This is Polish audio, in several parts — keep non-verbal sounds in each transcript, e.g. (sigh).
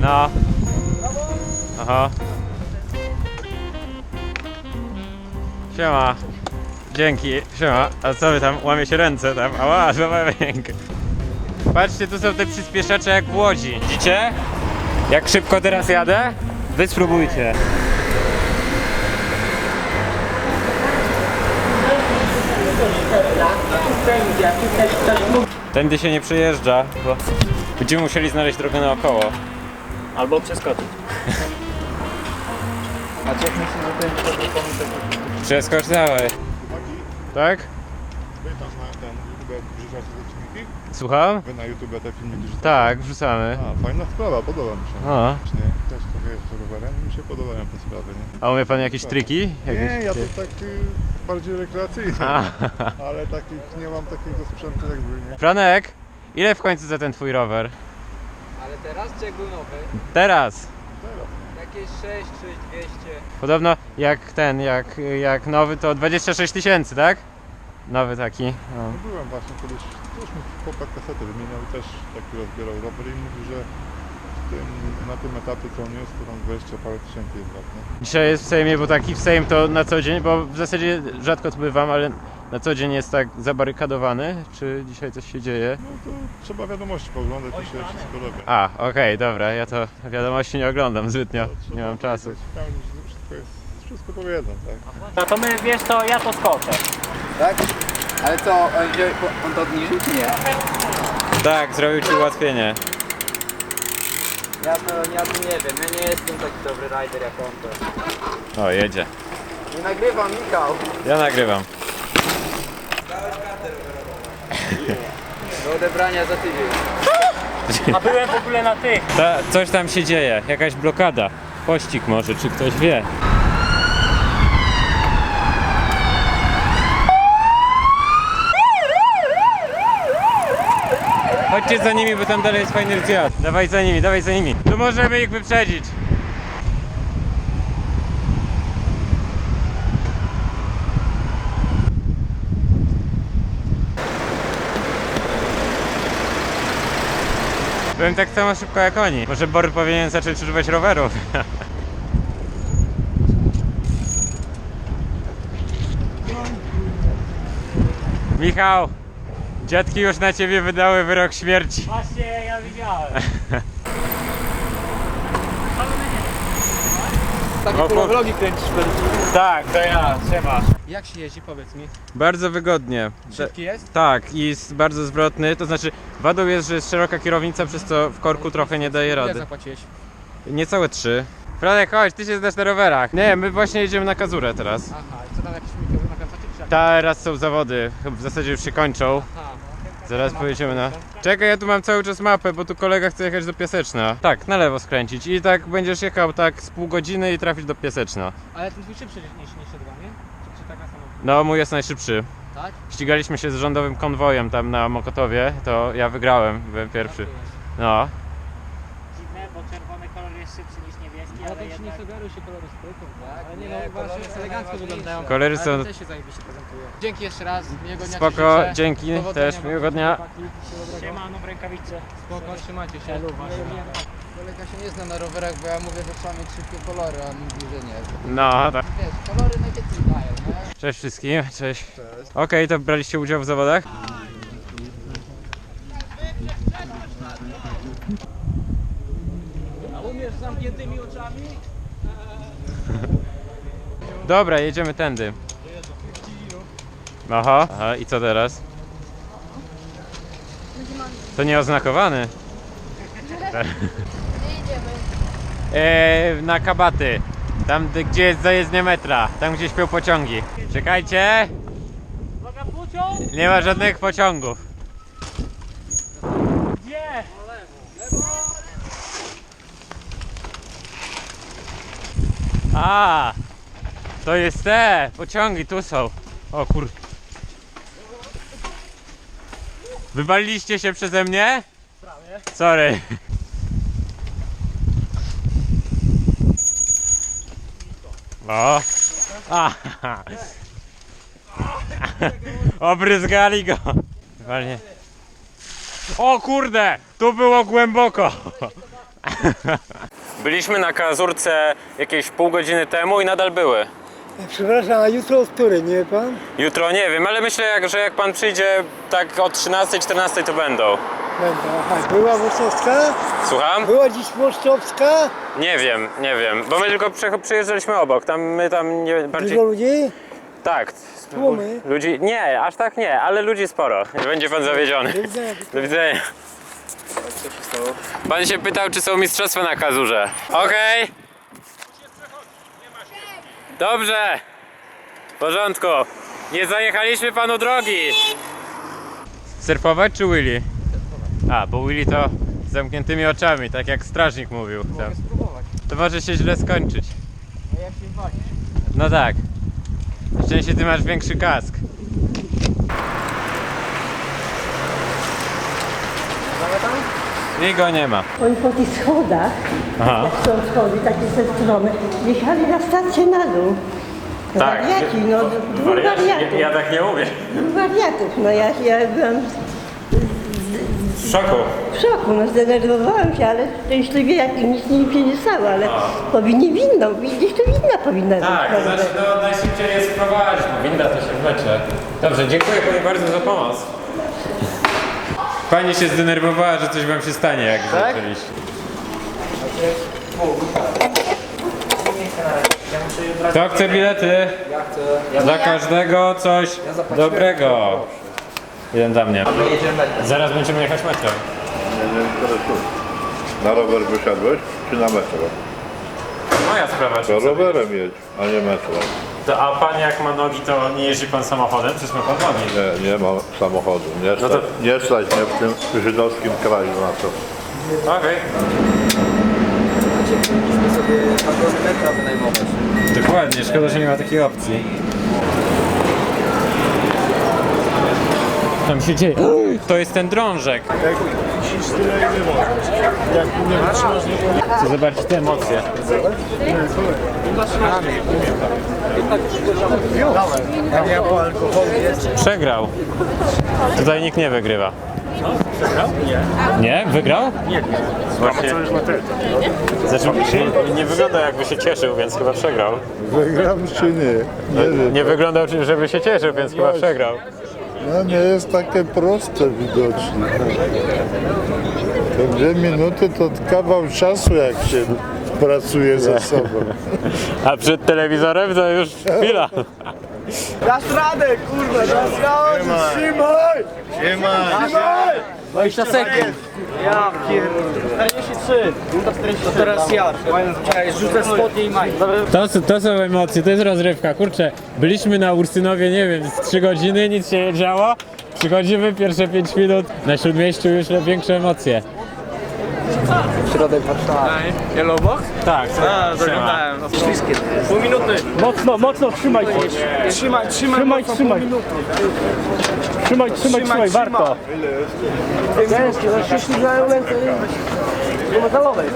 No. Aha. Siema. Dzięki. Siema. A co wy tam? Łamie się ręce tam. Ała, (laughs) złamałem rękę. Patrzcie, tu są te przyspieszacze jak w Łodzi. Widzicie? Jak szybko teraz jadę? Wy spróbujcie. Tędy się nie przejeżdża, bo będziemy musieli znaleźć drogę naokoło. Albo przeskoczyć. A jak myślisz, że ten dobry pomysł taki Przeskocz dawaj. Tak? Wy tam na ten YouTube wrzucacie te filmiki? Słucham? Wy na YouTube te filmiki wrzucacie? Tak, wrzucamy. A, fajna sprawa, podoba mi się. O. Nie, też trochę jeżdżę rowerem i mi się podobają te sprawy, nie? A umie pan jakieś triki? Nie, Jakieś... ja to tak y, bardziej rekreacyjnie, A. ale takich, nie mam takiego sprzętu jak wy, nie? Franek, ile w końcu za ten twój rower? Teraz czy jak był nowy? Teraz. Jakieś 6, 6, 200. Podobno jak ten, jak, jak nowy to 26 tysięcy, tak? Nowy taki. No. No byłem właśnie kiedyś, już mi chłopak kasety wymieniał i też taki rozbierał rower i mówił, że w tym, na tym etapie co on jest, to tam 20 parę tysięcy jest nie? Dzisiaj jest w Sejmie, bo taki w Sejm to na co dzień, bo w zasadzie rzadko tu bywam, ale na co dzień jest tak zabarykadowany. Czy dzisiaj coś się dzieje? No to trzeba wiadomości pooglądać i się wszystko robi. A, okej, dobra, ja to wiadomości nie oglądam zbytnio, To trzeba nie mam czasu. Tam wszystko jest, wszystko powiedzą, tak? No to my, wiesz to ja to skoczę. Tak? Ale co, on, wziął- on to obniżył czy nie? Tak, zrobił ci ułatwienie. Ja to, ja to nie wiem, ja nie jestem taki dobry rider jak on to. O, jedzie. Nie nagrywam Michał. Ja nagrywam. Do odebrania za tydzień. A byłem w ogóle na tych. Ta, coś tam się dzieje, jakaś blokada. Pościg może, czy ktoś wie. Chodźcie za nimi, bo tam dalej jest fajny zjazd. Dawaj za nimi, dawaj za nimi. Tu możemy ich wyprzedzić. Byłem tak samo szybko jak oni. Może Bory powinien zacząć używać rowerów. (laughs) Michał, dziadki już na ciebie wydały wyrok śmierci. Właśnie ja widziałem. (laughs) Takie O, kurwa po- vlogi kręcisz. Tak, to ja, siema. Jak się jeździ, powiedz mi? Bardzo wygodnie. Szybki jest? Tak, i jest bardzo zwrotny, to znaczy wadą jest, że jest szeroka kierownica, przez co w korku trochę nie daje Ile rady. zapłaciłeś? Niecałe trzy. Franek, chodź, ty się znasz na rowerach. Nie, my właśnie jedziemy na kazurę teraz. Aha, i co tam jakieś mikro nakręcacie czy jak? Teraz są zawody, w zasadzie już się kończą. Aha. Zaraz pojedziemy na... Czekaj, ja tu mam cały czas mapę, bo tu kolega chce jechać do Piaseczna. Tak, na lewo skręcić i tak będziesz jechał tak z pół godziny i trafić do Piaseczna. Ale ten twój szybszy niż, niż dwa, nie? Czy, czy taka sama? No, mój jest najszybszy. Tak? Ścigaliśmy się z rządowym konwojem tam na Mokotowie, to ja wygrałem, byłem pierwszy. No. Jest szybszy niż niebieski, Ale ale się nie jednak... sugeruj się kolorystyką. Tak, Ale nie, nie, no kolory są elegancko wyglądają. Kolory Ale są- to też się zajebiście prezentuje. Dzięki jeszcze raz, miłego dnia Spoko, życzę. dzięki Powodzenia też, wam, miłego dnia. chłopaki, wszystkiego dobrego. Siemano w rękawiczce. Spoko, trzymajcie się. Kolega się nie zna na rowerach, bo ja mówię, że trzeba mieć szybkie kolory, a on mówi, że nie. No, tak. Wiesz, kolory najwięcej dają, nie? Cześć wszystkim, cześć. Okej, to braliście udział w zawodach? A umiesz z zamkniętymi oczami? Dobra, jedziemy tędy. Aha, aha, i co teraz? To nieoznakowany. Gdzie idziemy? Eee, na kabaty. Tam, gdzie- jest zajezdnia metra. Tam, gdzie śpią pociągi. Czekajcie, nie ma żadnych pociągów. Gdzie? A, to jest te pociągi, tu są. O kur... Wywaliliście się przeze mnie? Prawie. Sorry. O. A. (laughs) Obryzgali go. Walnie. O kurde, tu było głęboko. Byliśmy na kazurce jakieś pół godziny temu i nadal były. Przepraszam, a jutro o której, nie wie pan? Jutro nie wiem, ale myślę, jak, że jak pan przyjdzie tak o 13-14 to będą. Będę. Aha, była Włocławska? Słucham? Była dziś Moszczowska? Nie wiem, nie wiem, bo my tylko przyjeżdżaliśmy obok, tam my tam nie bardziej... Dużo ludzi? Tak. Tłumy? Ludzi, nie, aż tak nie, ale ludzi sporo. Będzie pan zawiedziony. Do widzenia. Do widzenia. Pan się pytał, czy są mistrzostwa na kazurze. Okej. Dobrze. W porządku. Nie zajechaliśmy panu drogi. Surfować czy Willy? A, bo Willy to z zamkniętymi oczami, tak jak strażnik mówił. Mogę spróbować. To może się źle skończyć. A jak się wali? No tak. Na szczęście ty masz większy kask. I go nie ma. Oni po tych schodach, Aha. jak są schody takie ze strony, jechali na stację na dół. Tak. Wariaci, no dwóch Wariaci, wariatów. ja, ja tak nie umiem. Dwóch wariatów, no ja, ja byłam W szoku. w szoku, no zdenerwowałam się, ale szczęśliwie jak nic mi się nie stało, ale powinni winną, gdzieś tu winna powinna być. Tak, to prawda? znaczy no, najszybciej jest wprowadzić, bo winda to się wlecze. Dobrze, dziękuję pani bardzo za pomoc. Pani się zdenerwowała, że coś wam się stanie, jak tak? zaczęliście. Kto chce bilety? Ja chcę. Dla każdego coś dobrego. Jeden dla mnie. Zaraz będziemy jechać metrem. Na rower wysiadłeś, czy na metro? Moja sprawa, czy To rowerem jedź, a nie metro. To, a pan jak ma nogi, to nie jeździ pan samochodem? Przecież ma pan nogi. Nie, nie ma samochodu. Nie, No to- stać, nie stać mnie w tym żydowskim kraju na to. Okej. Macie, powinniśmy sobie wagony metra wynajmować. Dokładnie, szkoda, że nie ma takiej opcji. Tam się dzieje. (gasps) To jest ten drążek. Chcę zobaczyć te emocje. Przegrał. Tutaj nikt nie wygrywa. Nie? Wygrał? Nie. Właśnie. Znaczy, nie wygląda jakby się cieszył, więc chyba przegrał. Wygram czy nie? Nie wiem. Nie wyglądał, żeby się cieszył, więc chyba przegrał. No nie jest takie proste widocznie. Te dwie minuty to kawał czasu jak się pracuje ze sobą. A przed telewizorem to już chwila. (laughs) Dasz radę, kurwa, dasz radę, trzymaj! Trzymaj! 20 sekund. Ja pierdolę. 43. To teraz ja. Rzucę spodnie i maj. To, są- to są emocje, to jest rozrywka. Kurczę, byliśmy na Ursynowie, nie wiem, z 3 godziny, nic się nie działo. Przychodzimy, pierwsze 5 minut, na Śródmieściu już większe emocje. Środek Warszawy. Yellowbox? Tak, A, zaglądałem. Pół minuty. Mocno, mocno trzymaj się. Trzymaj, trzymaj, trzymaj, trzymaj. Trzymaj, trzymaj, trzymaj, warto. Ciężkie, no się ślizgają ręce. Metalowej.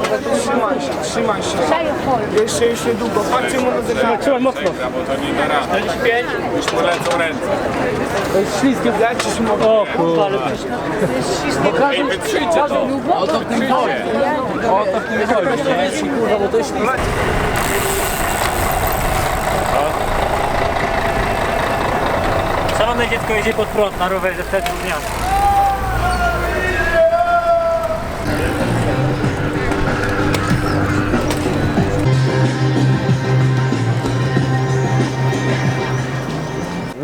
Trzymaj się, trzymaj się. Jeszcze, jeszcze długo. Patrzcie mu na zegarek. Trzymaj mocno. 45. Już polecą ręce. To jest śliskie. Lecisz mu. O kurwa, ale przecież... Bo każdy, każdy O to w tym chodzi. O to w tym chodzi, nie? kurwa, bo to jest śliskie. Szalone dziecko jedzie pod prąd na rowerze w centrum miasta.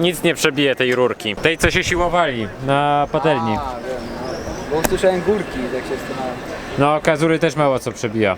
Nic nie przebije tej rurki. Tej, co się siłowali na patelni. Bo usłyszałem górki, jak się zastanawiam. No, kazury też mało co przebija.